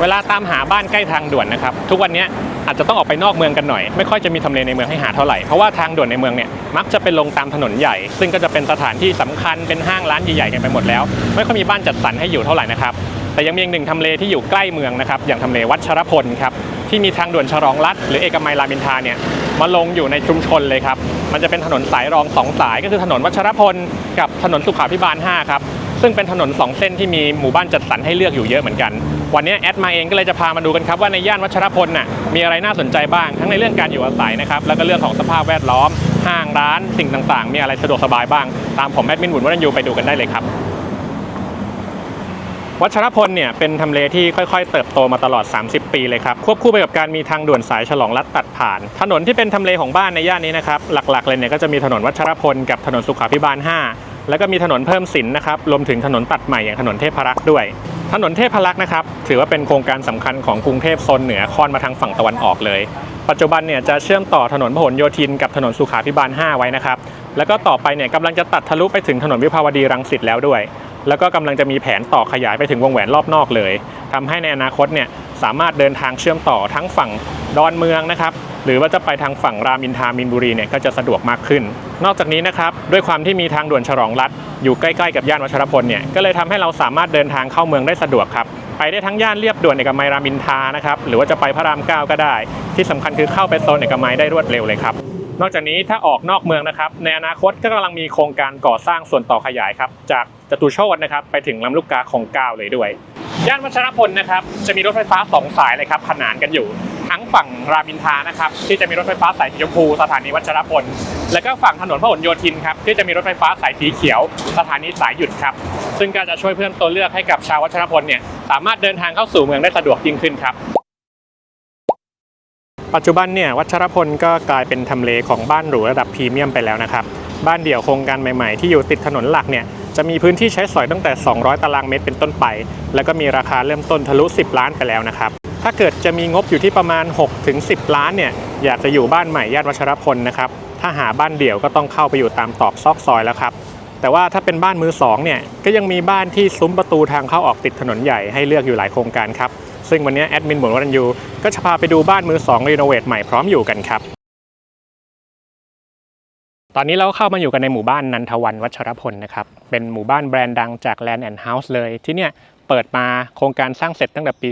เวลาตามหาบ้านใกล้ทางด่วนนะครับทุกวันนี้อาจจะต้องออกไปนอกเมืองกันหน่อย ไม่ค่อยจะมีทำเลในเมืองให้หาเท่าไหร่ เพราะว่าทางด่วนในเมืองเนี่ยมักจะเป็นลงตามถนนใหญ่ ซึ่งก็จะเป็นสถานที่สำคัญเป็นห้างร้านใหญ่ๆกันไปหมดแล้ว ไม่ค่อยมีบ้านจัดสรรให้อยู่เท่าไหร่นะครับแต่ยังมีอีกหนึ่งทำเลที่อยู่ใกล้เมืองนะครับอย่างทำเลวัชรพลครับที่มีทางด่วนฉลองรัฐหรือเอกมัยรามอินทราเนี่ยมาลงอยู่ในชุมชนเลยครับมันจะเป็นถนนสายรองสองสาย ก็คือถนนวัชรพลกับถนนสุขาพิบาล 5 ครับซึ่งเป็นถนน 2 เส้นที่มีหมู่บ้านจัดสรรให้เลือกอยู่เยอะเหมือนกัน วันนี้แอดมาเองก็เลยจะพามาดูกันครับว่าในย่านวัชรพลน่ะมีอะไรน่าสนใจบ้าง ทั้งในเรื่องการอยู่อาศัยนะครับแล้วก็เรื่องของสภาพแวดล้อม ห้างร้านสิ่งต่างๆ มีอะไรสะดวกสบายบ้าง ตามผมแอดมินบุญวัฒนยูไปดูกันได้เลยครับวัชรพลเนี่ยเป็นทำเลที่ค่อยๆ เติบโตมาตลอด 30 ปีเลยครับ ควบคู่ไปกับการมีทางด่วนสายฉลองรัฐตัดผ่าน ถนนที่เป็นทำเลของบ้านในย่านนี้นะครับหลักๆ เลยเนี่ยก็จะมีถนนวัชรพลกับถนนสุขาพิบาล 5 แล้วก็มีถนนเพิ่มสินนะครับรวมถึงถนนตัดใหม่อย่างถนนเทพรักษ์ด้วย ถนนเทพรักษ์นะครับ ถือว่าเป็นโครงการสำคัญของกรุงเทพโซนเหนือค่อนมาทางฝั่งตะวันออกเลย ปัจจุบันเนี่ยจะเชื่อมต่อถนนพหลโยธินกับถนนสุขาพิบาล 5 ไว้นะครับ แล้วก็ต่อไปเนี่ยกำลังจะตัดทะลุไปถึงถนนวิภาวดีรังสิตแล้วด้วย แล้วก็กำลังจะมีแผนต่อขยายไปถึงวงแหวนรอบนอกเลยทำให้ในอนาคตเนี่ยสามารถเดินทางเชื่อมต่อทั้งฝั่งดอนเมืองนะครับหรือว่าจะไปทางฝั่งรามอินทามินบุรีเนี่ยก็จะสะดวกมากขึ้น นอกจากนี้นะครับด้วยความที่มีทางด่วนฉลองรัฐอยู่ใกล้ๆกับย่านวัชรพลเนี่ยก็เลยทำให้เราสามารถเดินทางเข้าเมืองได้สะดวกครับไปได้ทั้งย่านเรียบด่วนเอกมัยรามอินทานะครับหรือว่าจะไปพระรามเก้าก็ได้ ที่สำคัญคือเข้าไปโซนเอกมัยได้รวดเร็วเลยครับนอกจากนี้ถ้าออกนอกเมืองนะครับในอนาคตก็กำลังมีโครงการก่อสร้างส่วนต่อขยายครับจากจตุโชตนะครับไปถึงลำลูกกาของเก้าเลยด้วย ย่านวัชรพลนะครับจะมีรถไฟฟ้า 2 สายเลยครับขนานกันอยู่ ทั้งฝั่งรามอินทรานะครับที่จะมีรถไฟฟ้าสายสีชมพูสถานีวัชรพล แล้วก็ฝั่งถนนพหลโยธินครับที่จะมีรถไฟฟ้าสายสีเขียว สถานีสายหยุดครับซึ่งก็จะช่วยเพิ่มตัวเลือกให้กับชาววัชรพลเนี่ยสามารถเดินทางเข้าสู่เมืองได้สะดวกยิ่งขึ้นครับปัจจุบันเนี่ยวัชรพลก็กลายเป็นทำเลของบ้านหรูระดับพรีเมียมไปแล้วนะครับบ้านเดี่ยวโครงการใหม่ๆ ที่อยู่ติดถนนหลักเนี่ยจะมีพื้นที่ใช้สอยตั้งแต่ 200 ตารางเมตรเป็นต้นไป แล้วก็มีราคาเริ่มต้นทะลุ 10 ล้านไปแล้วนะครับ ถ้าเกิดจะมีงบอยู่ที่ประมาณ6ถึง10 ล้านเนี่ยอยากจะอยู่บ้านใหม่ย่านวัชรพลนะครับถ้าหาบ้านเดี่ยวก็ต้องเข้าไปอยู่ตามตอกซอกซอยแล้วครับแต่ว่าถ้าเป็นบ้านมือสองเนี่ยก็ยังมีบ้านที่ซุ้มประตูทางเข้าออกติดถนนใหญ่ให้เลือกอยู่หลายโครงการครับซึ่งวันนี้แอดมินบุญวันยูก็จะพาไปดูบ้านมือ2รีโนเวทใหม่พร้อมอยู่กันครับตอนนี้เราเข้ามาอยู่กันในหมู่บ้านนันทวันวัชรพลนะครับ เป็นหมู่บ้านแบรนด์ดังจาก Land and House เลย ที่เนี่ย เปิดมาโครงการสร้างเสร็จตั้งแต่ปี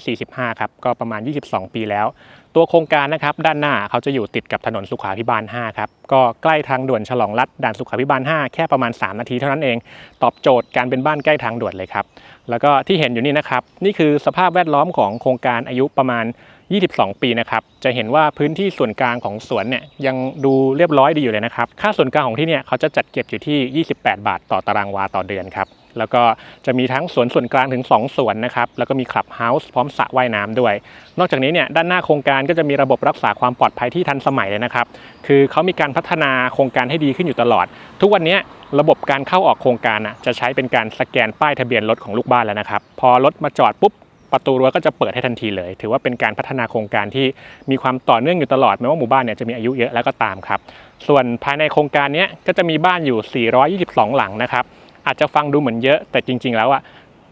2545 ครับก็ประมาณ 22 ปีแล้ว ตัวโครงการนะครับด้านหน้าเขาจะอยู่ติดกับถนนสุขาพิบาล 5 ครับ ก็ใกล้ทางด่วนฉลองรัฐด่านสุขาพิบาล 5 แค่ประมาณ 3 นาทีเท่านั้นเอง ตอบโจทย์การเป็นบ้านใกล้ทางด่วนเลยครับ แล้วก็ที่เห็นอยู่นี่นะครับ นี่คือสภาพแวดล้อมของโครงการอายุประมาณ 22 ปีนะครับจะเห็นว่าพื้นที่ส่วนกลางของสวนเนี่ยยังดูเรียบร้อยดีอยู่เลยนะครับค่าส่วนกลางของที่เนี่ยเขาจะจัดเก็บอยู่ที่ 28 บาท ต่อตารางวาต่อเดือนครับ แล้วก็จะมีทั้งสวนส่วนกลางถึง 2 สวนนะครับ แล้วก็มีคลับเฮาส์พร้อมสระว่ายน้ำด้วย นอกจากนี้เนี่ยด้านหน้าโครงการก็จะมีระบบรักษาความปลอดภัยที่ทันสมัยเลยนะครับ คือเขามีการพัฒนาโครงการให้ดีขึ้นอยู่ตลอด ทุกวันนี้ระบบการเข้าออกโครงการอะจะใช้เป็นการสแกนป้ายทะเบียนรถของลูกบ้านแล้วนะครับ พอรถมาจอดปุ๊บประตูรั้วก็จะเปิดให้ทันทีเลย ถือว่าเป็นการพัฒนาโครงการที่มีความต่อเนื่องอยู่ตลอดแม้ว่าหมู่บ้านเนี่ยจะมีอายุเยอะแล้วก็ตามครับ ส่วนภายในโครงการนี้ก็จะมีบ้านอยู่ 422 หลังนะครับ อาจจะฟังดูเหมือนเยอะแต่จริง ๆ แล้วอะ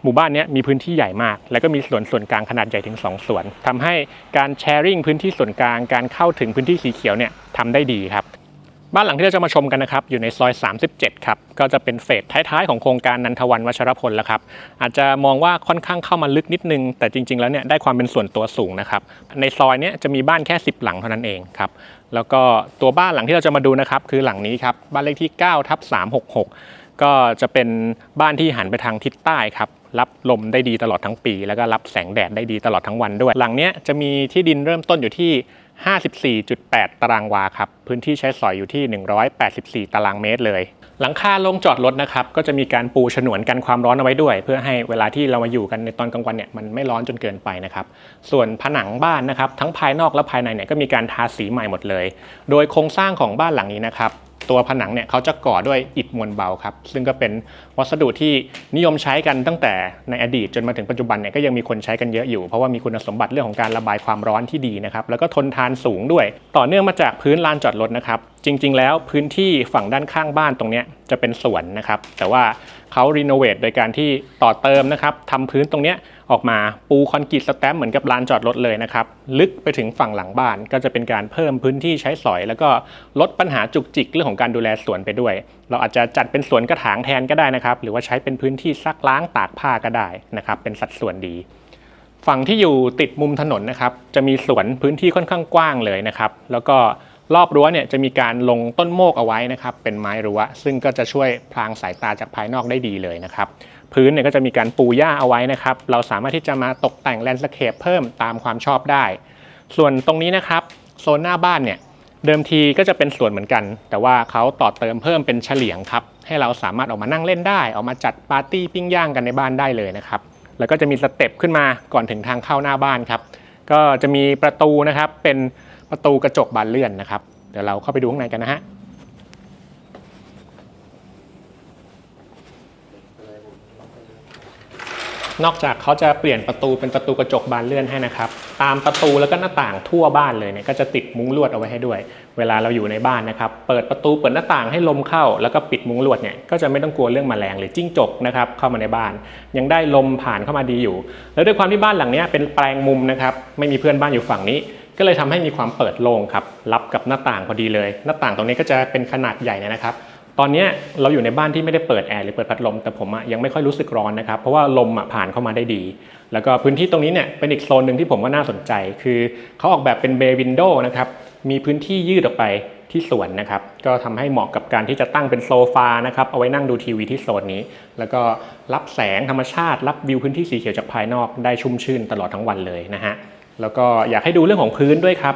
หมู่บ้านนี้มีพื้นที่ใหญ่มาก แล้วก็มีสวนส่วนกลางขนาดใหญ่ถึง 2 ส่วนทำให้การแชร์ริ่งพื้นที่ส่วนกลาง การเข้าถึงพื้นที่สีเขียวเนี่ยทำได้ดีครับ บ้านหลังที่เราจะมาชมกันนะครับ อยู่ในซอย 37 ครับ ก็จะเป็นเฟสท้ายๆของโครงการนันทวันวัชรพลแล้วครับ อาจจะมองว่าค่อนข้างเข้ามาลึกนิดนึง แต่จริง ๆ แล้วเนี่ยได้ความเป็นส่วนตัวสูงนะครับ ในซอยเนี้ยจะมีบ้านแค่ 10 หลังเท่านั้นเองครับ แล้วก็ตัวบ้านหลังที่เราจะมาดูนะครับ คือหลังนี้ครับ บ้านเลขที่9ทับ366 ก็จะเป็นบ้านที่หันไปทางทิศใต้ครับรับลมได้ดีตลอดทั้งปี แล้วก็รับแสงแดดได้ดีตลอดทั้งวันด้วย หลังเนี้ยจะมีที่ดินเริ่มต้นอยู่ที่ 54.8 ตารางวาครับพื้นที่ใช้สอยอยู่ที่ 184 ตารางเมตรเลย หลังคาลงจอดรถนะครับก็จะมีการปูฉนวนกันความร้อนเอาไว้ด้วย เพื่อให้เวลาที่เรามาอยู่กันในตอนกลางวันเนี่ยมันไม่ร้อนจนเกินไปนะครับส่วนผนังบ้านนะครับทั้งภายนอกและภายในเนี่ยก็มีการทาสีใหม่หมดเลย โดยโครงสร้างของบ้านหลังนี้นะครับ ตัวผนังเนี่ยเขาจะก่อด้วยอิฐมวลเบาครับ ซึ่งก็เป็นวัสดุที่นิยมใช้กันตั้งแต่ในอดีตจนมาถึงปัจจุบันเนี่ยก็ยังมีคนใช้กันเยอะอยู่ เพราะว่ามีคุณสมบัติเรื่องของการระบายความร้อนที่ดีนะครับ แล้วก็ทนทานสูงด้วย ต่อเนื่องมาจากพื้นลานจอดรถนะครับ จริง ๆ แล้วพื้นที่ฝั่งด้านข้างบ้านตรงนี้จะเป็นสวนนะครับ แต่ว่าเขารีโนเวทโดยการที่ต่อเติมนะครับทำพื้นตรงเนี้ย ออกมาปูคอนกรีตสแตมเหมือนกับลานจอดรถเลยนะครับ ลึกไปถึงฝั่งหลังบ้านก็จะเป็นการเพิ่มพื้นที่ใช้สอย แล้วก็ลดปัญหาจุกจิกเรื่องของการดูแลสวนไปด้วย เราอาจจะจัดเป็นสวนกระถางแทนก็ได้นะครับ หรือว่าใช้เป็นพื้นที่ซักล้างตากผ้าก็ได้นะครับ เป็นสัดส่วนดี ฝั่งที่อยู่ติดมุมถนนนะครับ จะมีสวนพื้นที่ค่อนข้างกว้างเลยนะครับ แล้วก็รอบรั้วเนี่ยจะมีการลงต้นโมกเอาไว้นะครับ เป็นไม้รั้ว ซึ่งก็จะช่วยพรางสายตาจากภายนอกได้ดีเลยนะครับ พื้นเนี่ยก็จะมีการปูหญ้าเอาไว้นะครับ เราสามารถที่จะมาตกแต่งแลนด์สเคปเพิ่มตามความชอบได้ ส่วนตรงนี้นะครับโซนหน้าบ้านเนี่ยเดิมทีก็จะเป็นสวนเหมือนกัน แต่ว่าเขาต่อเติมเพิ่มเป็นเฉลียงครับ ให้เราสามารถออกมานั่งเล่นได้ ออกมาจัดปาร์ตี้ปิ้งย่างกันในบ้านได้เลยนะครับ แล้วก็จะมีสเต็ปขึ้นมาก่อนถึงทางเข้าหน้าบ้านครับ ก็จะมีประตูนะครับ เป็นประตูกระจกบานเลื่อนนะครับ เดี๋ยวเราเข้าไปดูข้างในกันนะฮะ นอกจากเขาจะเปลี่ยนประตูเป็นประตูกระจกบานเลื่อนให้นะครับ ตามประตูแล้วก็หน้าต่างทั่วบ้านเลยเนี่ยก็จะติดมุ้งลวดเอาไว้ให้ด้วย เวลาเราอยู่ในบ้านนะครับ เปิดประตูเปิดหน้าต่างให้ลมเข้า แล้วก็ปิดมุ้งลวดเนี่ยก็จะไม่ต้องกลัวเรื่องแมลงหรือจิ้งจกนะครับเข้ามาในบ้าน ยังได้ลมผ่านเข้ามาดีอยู่ แล้วด้วยความที่บ้านหลังนี้เป็นแปลงมุมนะครับไม่มีเพื่อนบ้านอยู่ฝั่งนี้ก็เลยทำให้มีความเปิดโล่งครับรับกับหน้าต่างพอดีเลย หน้าต่างตรงนี้ก็จะเป็นขนาดใหญ่นะครับ ตอนนี้เราอยู่ในบ้านที่ไม่ได้เปิดแอร์หรือเปิดพัดลม แต่ผมอะยังไม่ค่อยรู้สึกร้อนนะครับ เพราะว่าลมอะผ่านเข้ามาได้ดี แล้วก็พื้นที่ตรงนี้เนี่ยเป็นอีกโซนหนึ่งที่ผมว่าน่าสนใจ คือเขาออกแบบเป็นเบย์วินโดว์นะครับ มีพื้นที่ยืดออกไปที่สวนนะครับ ก็ทำให้เหมาะกับการที่จะตั้งเป็นโซฟานะครับ เอาไว้นั่งดูทีวีที่โซนนี้ แล้วก็รับแสงธรรมชาติ รับวิวพื้นที่สีเขียวจากภายนอกได้ชุ่มชื่นตลอดทั้งวันเลยนะฮะ แล้วก็อยากให้ดูเรื่องของพื้นด้วยครับ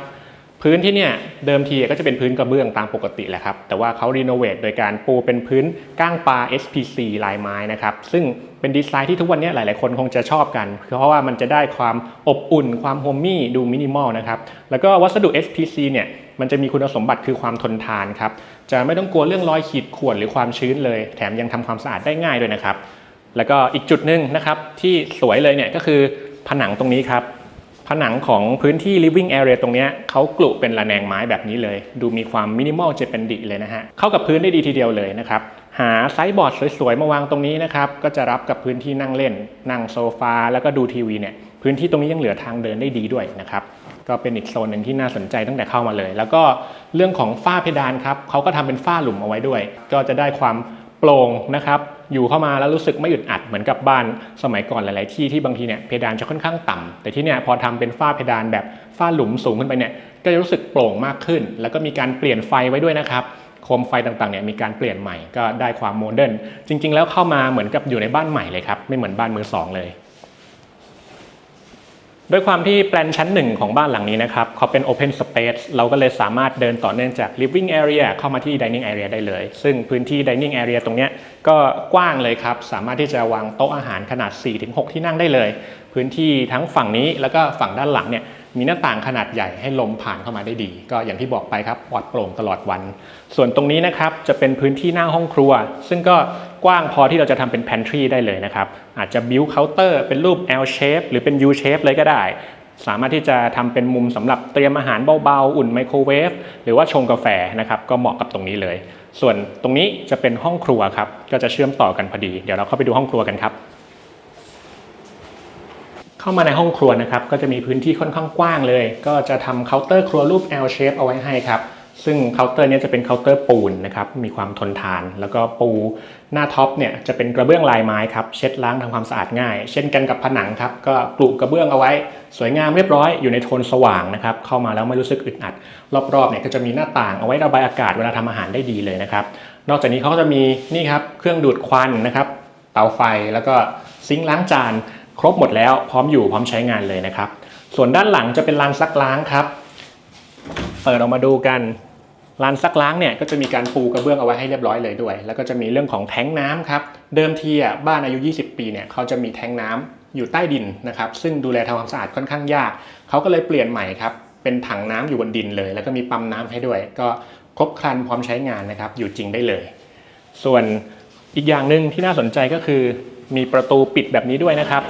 พื้นที่เนี่ยเดิมทีก็จะเป็นพื้นกระเบื้องตามปกติแหละครับ แต่ว่าเขารีโนเวทโดยการปูเป็นพื้นก้างปลา SPC ลายไม้นะครับ ซึ่งเป็นดีไซน์ที่ทุกวันนี้หลาย ๆ คนคงจะชอบกัน เพราะว่ามันจะได้ความอบอุ่น ความโฮมมี่ดูมินิมอลนะครับ แล้วก็วัสดุ SPC เนี่ยมันจะมีคุณสมบัติคือความทนทานครับ จะไม่ต้องกลัวเรื่องรอยขีดข่วนหรือความชื้นเลย แถมยังทำความสะอาดได้ง่ายด้วยนะครับ แล้วก็อีกจุดหนึ่งนะครับที่สวยเลยเนี่ยก็คือผนังตรงนี้ครับ ผนังของพื้นที่ living area ตรงนี้เขากลุเป็นระแนงไม้แบบนี้เลย ดูมีความมินิมอลเจแปนดิเลยนะฮะ เข้ากับพื้นได้ดีทีเดียวเลยนะครับ หาไซส์บอร์ดสวยๆ มาวางตรงนี้นะครับ ก็จะรับกับพื้นที่นั่งเล่น นั่งโซฟา แล้วก็ดูทีวีเนี่ยพื้นที่ตรงนี้ยังเหลือทางเดินได้ดีด้วยนะครับก็เป็นอีกโซนหนึ่งที่น่าสนใจตั้งแต่เข้ามาเลย แล้วก็เรื่องของฝ้าเพดานครับเขาก็ทำเป็นฝ้าหลุมเอาไว้ด้วย ก็จะได้ความโปร่งนะครับ อยู่เข้ามาแล้วรู้สึกไม่อึดอัดเหมือนกับบ้านสมัยก่อนหลาย ๆ ที่ที่บางทีเนี่ยเพดานจะค่อนข้างต่ำแต่ที่เนี่ยพอทำเป็นฝ้าเพดานแบบฝ้าหลุมสูงขึ้นไปเนี่ยก็จะรู้สึกโปร่งมากขึ้น แล้วก็มีการเปลี่ยนไฟไว้ด้วยนะครับโคมไฟต่างๆเนี่ยมีการเปลี่ยนใหม่ก็ได้ความโมเดิร์นจริง ๆ แล้วเข้ามาเหมือนกับอยู่ในบ้านใหม่เลยครับไม่เหมือนบ้านมือสองเลย ด้วยความที่แปลนชั้นหนึ่งของบ้านหลังนี้นะครับเขาเป็น Open Space เราก็เลยสามารถเดินต่อเนื่องจาก Living Area เข้ามาที่ Dining Area ได้เลย ซึ่งพื้นที่ Dining Area ตรงนี้ก็กว้างเลยครับ สามารถที่จะวางโต๊ะอาหารขนาด 4-6 ที่นั่งได้เลย พื้นที่ทั้งฝั่งนี้แล้วก็ฝั่งด้านหลังเนี่ย มีหน้าต่างขนาดใหญ่ให้ลมผ่านเข้ามาได้ดี ก็อย่างที่บอกไปครับปลอดโปร่งตลอดวัน ส่วนตรงนี้นะครับจะเป็นพื้นที่หน้าห้องครัว ซึ่งก็กว้างพอที่เราจะทำเป็น pantry ได้เลยนะครับ อาจจะ build counter เป็นรูป L shape หรือเป็น U shape เลยก็ได้ สามารถที่จะทำเป็นมุมสำหรับเตรียมอาหารเบาๆ อุ่นไมโครเวฟหรือว่าชงกาแฟนะครับก็เหมาะกับตรงนี้เลย ส่วนตรงนี้จะเป็นห้องครัวครับก็จะเชื่อมต่อกันพอดี เดี๋ยวเราเข้าไปดูห้องครัวกันครับ เข้ามาในห้องครัวนะครับก็จะมีพื้นที่ค่อนข้างกว้างเลย ก็จะทำเคาน์เตอร์ครัวรูป L shape เอาไว้ให้ครับซึ่งเคาน์เตอร์นี้จะเป็นเคาน์เตอร์ปูนนะครับมีความทนทาน แล้วก็ปูหน้าท็อปเนี่ยจะเป็นกระเบื้องลายไม้ครับเช็ดล้างทำความสะอาดง่าย เช่นกันกับผนังครับก็กลุกระเบื้องเอาไว้ สวยงามเรียบร้อยอยู่ในโทนสว่างนะครับเข้ามาแล้วไม่รู้สึกอึดอัด รอบๆเนี่ยก็จะมีหน้าต่างเอาไว้ระบายอากาศเวลาทำอาหารได้ดีเลยนะครับนอกจากนี้เขาก็จะมีนี่ครับเครื่องดูดควันนะครับเตาไฟแล้วก็ซิงค์ล้างจาน ครบหมดแล้วพร้อมอยู่พร้อมใช้งานเลยนะครับ ส่วนด้านหลังจะเป็นลานซักล้างครับ เปิดออกมาดูกันลานซักล้างเนี่ยก็จะมีการปูกระเบื้องเอาไว้ให้เรียบร้อยเลยด้วย แล้วก็จะมีเรื่องของแท้งน้ำครับ เดิมทีอะบ้านอายุ 20 ปีเนี่ยเขาจะมีแท้งน้ำอยู่ใต้ดินนะครับ ซึ่งดูแลทำความสะอาดค่อนข้างยาก เขาก็เลยเปลี่ยนใหม่ครับ เป็นถังน้ำอยู่บนดินเลย แล้วก็มีปั๊มน้ำให้ด้วย ก็ครบครันพร้อมใช้งานนะครับ อยู่จริงได้เลย ส่วนอีกอย่างหนึ่งที่น่าสนใจก็คือ มีประตูปิดแบบนี้ด้วยนะครับ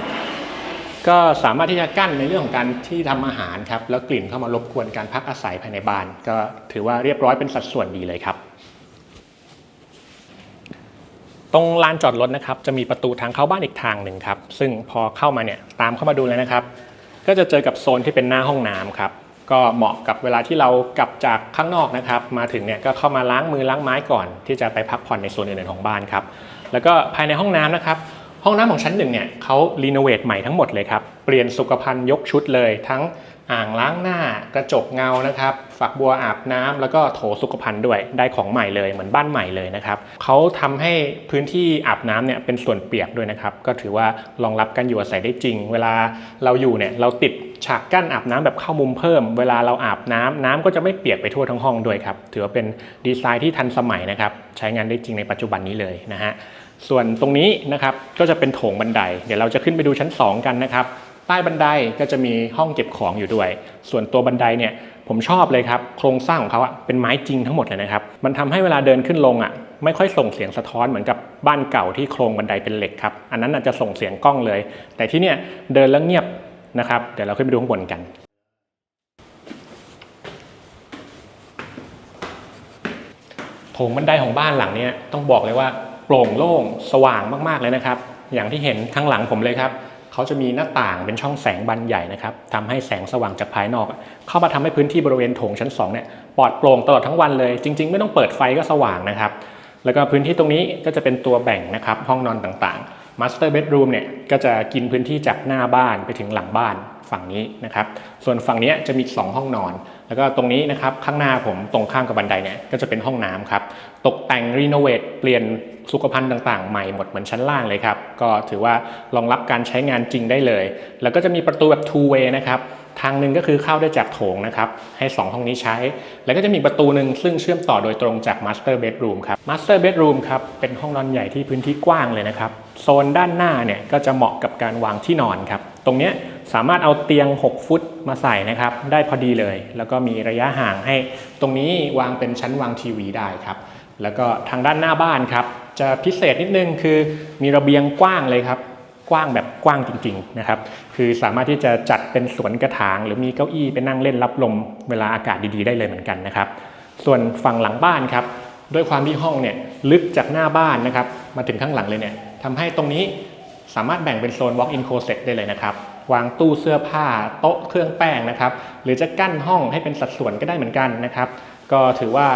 ก็สามารถที่จะกั้นในเรื่องของการที่ทำอาหารครับแล้วกลิ่นเข้ามารบกวนการพักอาศัยภายในบ้าน ก็ถือว่าเรียบร้อยเป็นสัดส่วนดีเลยครับ ตรงลานจอดรถนะครับจะมีประตูทางเข้าบ้านอีกทางหนึ่งครับซึ่งพอเข้ามาเนี่ยตามเข้ามาดูเลยนะครับ ก็จะเจอกับโซนที่เป็นหน้าห้องน้ำครับก็เหมาะกับเวลาที่เรากลับจากข้างนอกนะครับ มาถึงเนี่ยก็เข้ามาล้างมือล้างไม้ก่อน ที่จะไปพักผ่อนในโซนอื่นๆของบ้านครับแล้วก็ภายในห้องน้ำนะครับ ห้องน้ำของชั้นหนึ่งเนี่ยเขารีโนเวทใหม่ทั้งหมดเลยครับ เปลี่ยนสุขภัณฑ์ยกชุดเลย ทั้งอ่างล้างหน้ากระจกเงานะครับ ฝักบัวอาบน้ำแล้วก็โถสุขภัณฑ์ด้วยได้ของใหม่เลยเหมือนบ้านใหม่เลยนะครับเขาทำให้พื้นที่อาบน้ำเนี่ยเป็นส่วนเปียกด้วยนะครับ ก็ถือว่ารองรับการอยู่อาศัยได้จริง เวลาเราอยู่เนี่ยเราติดฉากกั้นอาบน้ำแบบเข้ามุมเพิ่ม เวลาเราอาบน้ำน้ำก็จะไม่เปียกไปทั่วทั้งห้องด้วยครับถือว่าเป็นดีไซน์ที่ทันสมัยนะครับใช้งานได้จริงในปัจจุบันนี้เลยนะฮะ ส่วนตรงนี้นะครับก็จะเป็นโถงบันได เดี๋ยวเราจะขึ้นไปดูชั้น 2 กันนะครับ ใต้บันไดก็จะมีห้องเก็บของอยู่ด้วย ส่วนตัวบันไดเนี่ยผมชอบเลยครับ โครงสร้างของเขาอะเป็นไม้จริงทั้งหมดเลยนะครับ มันทำให้เวลาเดินขึ้นลงอะไม่ค่อยส่งเสียงสะท้อนเหมือนกับบ้านเก่าที่โครงบันไดเป็นเหล็กครับ อันนั้นอาจจะส่งเสียงกล้องเลย แต่ที่เนี่ยเดินแล้วเงียบนะครับ เดี๋ยวเราขึ้นไปดูข้างบนกันโถงบันไดของบ้านหลังนี้ต้องบอกเลยว่า โปร่งโล่งสว่างมากๆเลยนะครับ อย่างที่เห็นข้างหลังผมเลยครับเขาจะมีหน้าต่างเป็นช่องแสงบานใหญ่นะครับทำให้แสงสว่างจากภายนอก เข้ามาทำให้พื้นที่บริเวณโถงชั้น2เนี่ยปลอดโปร่งตลอดทั้งวันเลย จริง ๆ ไม่ต้องเปิดไฟก็สว่างนะครับ แล้วก็พื้นที่ตรงนี้ก็จะเป็นตัวแบ่งนะครับห้องนอนต่างๆ Master Bedroom เนี่ยก็จะกินพื้นที่จากหน้าบ้านไปถึงหลังบ้าน ฝั่งนี้นะครับ ส่วนฝั่งนี้จะมี 2 ห้องนอน แล้วก็ตรงนี้นะครับข้างหน้าผมตรงข้ามกับบันไดเนี่ยก็จะเป็นห้องน้ำครับ ตกแต่งรีโนเวทเปลี่ยนสุขภัณฑ์ต่างๆ ใหม่หมดเหมือนชั้นล่างเลยครับ ก็ถือว่ารองรับการใช้งานจริงได้เลย แล้วก็จะมีประตูแบบ two way นะครับทางหนึ่งก็คือเข้าได้จากโถงนะครับ ให้ 2 ห้องนี้ใช้ แล้วก็จะมีประตูหนึ่งซึ่งเชื่อมต่อโดยตรงจาก Master Bedroom ครับ Master Bedroom ครับ เป็นห้องนอนใหญ่ที่พื้นที่กว้างเลยนะครับ โซนด้านหน้าเนี่ยก็จะเหมาะกับการวางที่นอนครับ ตรงเนี้ย สามารถเอาเตียง 6 ฟุตมาใส่นะครับ ได้พอดีเลย แล้วก็มีระยะห่างให้ตรงนี้วางเป็นชั้นวางทีวีได้ครับ แล้วก็ทางด้านหน้าบ้านครับ จะพิเศษนิดนึงคือมีระเบียงกว้างเลยครับ กว้างแบบกว้างจริงๆนะครับ คือสามารถที่จะจัดเป็นสวนกระถาง หรือมีเก้าอี้ไปนั่งเล่นรับลมเวลาอากาศดีๆได้เลยเหมือนกันนะครับ ส่วนฝั่งหลังบ้านครับ ด้วยความที่ห้องเนี่ยลึกจากหน้าบ้านนะครับ มาถึงข้างหลังเลยเนี่ยทำให้ตรงนี้สามารถแบ่งเป็นโซน walk-in closet ได้เลยนะครับ วางตู้เสื้อผ้าโต๊ะเครื่องแป้งนะครับ หรือจะกั้นห้องให้เป็นสัดส่วนก็ได้เหมือนกันนะครับ ก็ถือว่า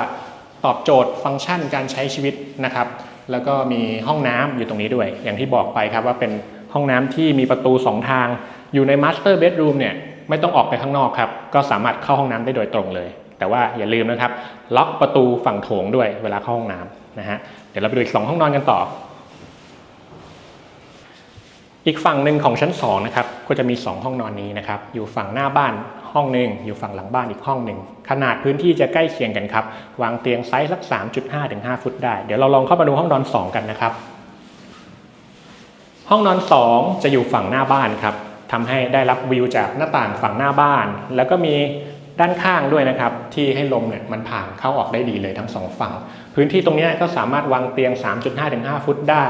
ตอบโจทย์ฟังก์ชันการใช้ชีวิตนะครับ แล้วก็มีห้องน้ำอยู่ตรงนี้ด้วย อย่างที่บอกไปครับว่าเป็นห้องน้ำที่มีประตู 2 ทาง อยู่ใน Master Bedroom เนี่ยไม่ต้องออกไปข้างนอกครับ ก็สามารถเข้าห้องน้ำได้โดยตรงเลย แต่ว่าอย่าลืมนะครับ ล็อกประตูฝั่งโถงด้วยเวลาเข้าห้องน้ำนะฮะ เดี๋ยวเราไปดูอีกสองห้องนอนกันต่อ อีกฝั่งหนึ่งของชั้น2นะครับก็จะมี 2 ห้องนอนนี้นะครับอยู่ฝั่งหน้าบ้านห้องหนึ่งอยู่ฝั่งหลังบ้านอีกห้องหนึ่งขนาดพื้นที่จะใกล้เคียงกันครับวางเตียงไซส์สัก 3.5ถึง5ฟุตได้ เดี๋ยวเราลองเข้ามาดูห้องนอน 2 กันนะครับ ห้องนอน 2 จะอยู่ฝั่งหน้าบ้านครับทำให้ได้รับวิวจากหน้าต่างฝั่งหน้าบ้าน แล้วก็มี ด้านข้างด้วยนะครับ ที่ให้ลมเนี่ยมันผ่านเข้าออกได้ดีเลยทั้งสองฝั่ง พื้นที่ตรงนี้ก็สามารถวางเตียง 3.5-5 ฟุตได้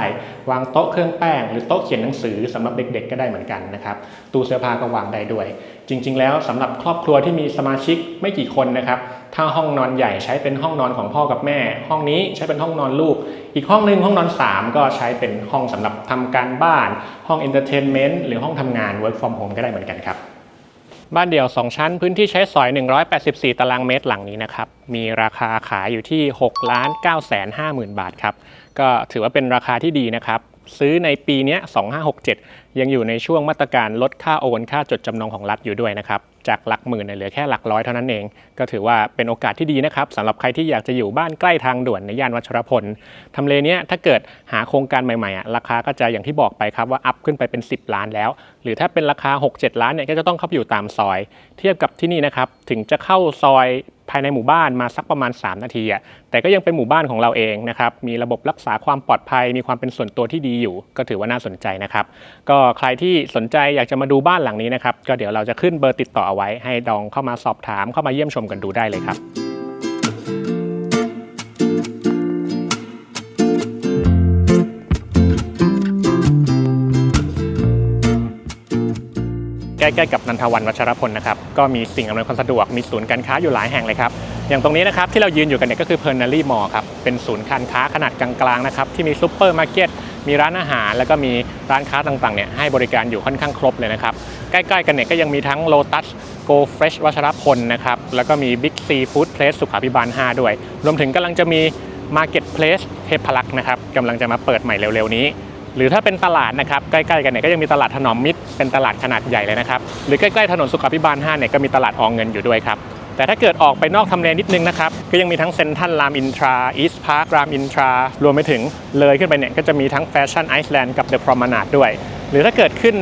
วางโต๊ะเครื่องแป้ง หรือโต๊ะเขียนหนังสือสำหรับเด็กๆ ก็ได้เหมือนกันนะครับตู้เสื้อผ้าก็วางได้ด้วย จริง ๆ แล้วสำหรับครอบครัวที่มีสมาชิกไม่กี่คนนะครับถ้าห้องนอนใหญ่ใช้เป็นห้องนอนของพ่อกับแม่ ห้องนี้ใช้เป็นห้องนอนลูก อีกห้องหนึ่งห้องนอน 3 ก็ใช้เป็นห้องสำหรับทำการบ้าน ห้องเอนเตอร์เทนเมนต์หรือห้องทำงาน work from home ก็ได้เหมือนกันครับ บ้านเดี่ยว 2 ชั้นพื้นที่ใช้สอย 184 ตารางเมตรหลังนี้นะครับ มีราคาขายอยู่ที่ 6 ล้าน9แสน5หมื่นบาทครับ ก็ถือว่าเป็นราคาที่ดีนะครับ ซื้อในปีนี้2567 ยังอยู่ในช่วงมาตรการลดค่าโอนค่าจดจำนองของรัฐอยู่ด้วยนะครับ จากหลักหมื่นเนี่ยเหลือแค่หลักร้อยเท่านั้นเอง ก็ถือว่าเป็นโอกาสที่ดีนะครับสำหรับใครที่อยากจะอยู่บ้านใกล้ทางด่วนในย่านวัชรพลทำเลเนี้ยถ้าเกิดหาโครงการใหม่ๆอะราคาก็จะอย่างที่บอกไปครับว่าอัพขึ้นไปเป็น 10 ล้านแล้ว หรือถ้าเป็นราคา 6-7 ล้านเนี่ยก็จะต้องเข้าไปอยู่ตามซอย เทียบกับที่นี่นะครับถึงจะเข้าซอย ภายในหมู่บ้านมาสักประมาณ 3 นาทีอะแต่ก็ยังเป็นหมู่บ้านของเราเองนะครับ มีระบบรักษาความปลอดภัย มีความเป็นส่วนตัวที่ดีอยู่ ก็ถือว่าน่าสนใจนะครับ ก็ใครที่สนใจอยากจะมาดูบ้านหลังนี้นะครับ ก็เดี๋ยวเราจะขึ้นเบอร์ติดต่อเอาไว้ ให้ดองเข้ามาสอบถามเข้ามาเยี่ยมชมกันดูได้เลยครับ แกล้ๆกับนันทวันวัชรพลนะครับก็มีสิ่งอำนวยความสะดวกมีศูนย์การค้าอยู่หลายแห่งเลยครับอย่างตรงนี้นะครับที่เรายืนอยู่กันเนี่ยก็คือเพ r ร์นารีมอลครับเป็นศูนย์การค้าขนาดกลางๆนะครับที่มีซูเปอร์มาร์เก็ตมีร้านอาหาร แล้วก็มีร้านค้าต่างๆเนี่ยให้บริการอยู่ค่อนข้างครบเลยนะครับใกล้ๆกันเนี่ยก็ยังมีทั้ง Lotus Go Fresh วัชรพลนะครับแล้วก็มี Big C Food Place สุขาพิบาล 5 ด้วย รวมถึงกำลังจะมี Market Place เทพพลักษ์นะครับกำลังจะมาเปิดใหม่เร็วๆนี้ หรือถ้าเป็นตลาดนะครับใกล้ๆกันเนี่ยก็ยังมีตลาดถนอมมิตรเป็นตลาดขนาดใหญ่เลยนะครับหรือใกล้ๆถนนสุขาพิบาล5เนี่ยก็มีตลาดอองเงินอยู่ด้วยครับแต่ถ้าเกิดออกไปนอกทำเลนิดนึงนะครับก็ยังมีทั้งเซนทรัลรามอินทราอีสพาร์ครามอินทรารวมไปถึงเลยขึ้นไปเนี่ยก็จะมีทั้งแฟชั่นไอซ์แลนด์กับเดอะพรอมนาดด้วย หรือถ้าเกิดขึ้น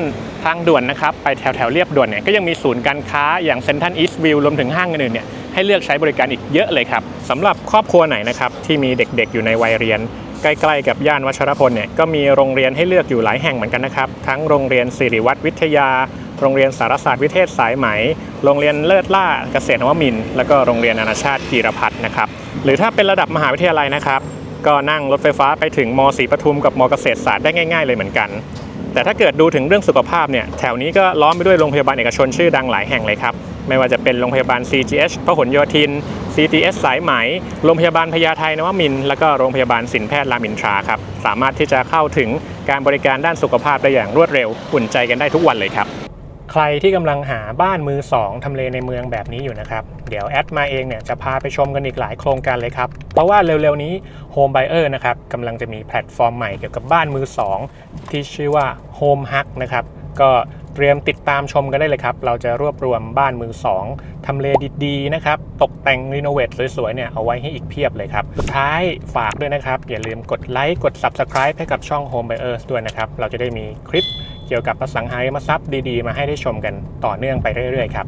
ทางด่วนนะครับไปแถวแถวๆเรียบด่วนเนี่ยก็ยังมีศูนย์การค้าอย่างเซนทันอีสต์วิวรวมถึงห้างอื่นๆเนี่ยให้เลือกใช้บริการอีกเยอะเลยครับสำหรับครอบครัวไหนนะครับที่มีเด็กๆอยู่ในวัยเรียน ใกล้ๆกับย่านวัชรพลเนี่ยก็มีโรงเรียนให้เลือกอยู่หลายแห่งเหมือนกันนะครับ ทั้งโรงเรียนสิริวัตรวิทยา โรงเรียนสารศาสตร์วิเทศสายไหม โรงเรียนเลิศล่าเกษตรนวมิน แล้วก็โรงเรียนนานาชาติกีรพัฒน์นะครับ หรือถ้าเป็นระดับมหาวิทยาลัยนะครับ ก็นั่งรถไฟฟ้าไปถึงมศรีปทุมกับมเกษตรศาสตร์ได้ง่าย ๆ เลยเหมือนกัน แต่ถ้าเกิดดูถึงเรื่องสุขภาพเนี่ยแถวนี้ก็ล้อมไปด้วยโรงพยาบาลเอกชนชื่อดังหลายแห่งเลยครับไม่ว่าจะเป็นโรงพยาบาล CGH พหลโยธิน CTS สายไหม โรงพยาบาลพญาไทนวมิน แล้วก็โรงพยาบาลสินแพทย์รามินทราครับ สามารถที่จะเข้าถึงการบริการด้านสุขภาพได้อย่างรวดเร็ว อุ่นใจกันได้ทุกวันเลยครับ ใครที่กำลังหาบ้านมือ 2 ทำเลในเมืองแบบนี้อยู่นะครับ เดี๋ยวแอดมาเองเนี่ยจะพาไปชมกันอีกหลายโครงการเลยครับ เพราะว่าเร็วๆนี้ Home Buyer นะครับกำลังจะมีแพลตฟอร์มใหม่เกี่ยวกับบ้านมือ 2 ที่ชื่อว่า Home Hack นะครับก็ เตรียมติดตามชมกันได้เลยครับ เราจะรวบรวมบ้านมือสองทำเลดีๆนะครับ ตกแต่งรีโนเวทสวยๆเนี่ยเอาไว้ให้อีกเพียบเลยครับ สุดท้ายฝากด้วยนะครับ อย่าลืมกดไลค์กด Subscribe ให้กับช่อง Home Buyers ด้วยนะครับ เราจะได้มีคลิปเกี่ยวกับอสังหาริมทรัพย์ดีๆ มาให้ได้ชมกันต่อเนื่องไปเรื่อยๆครับ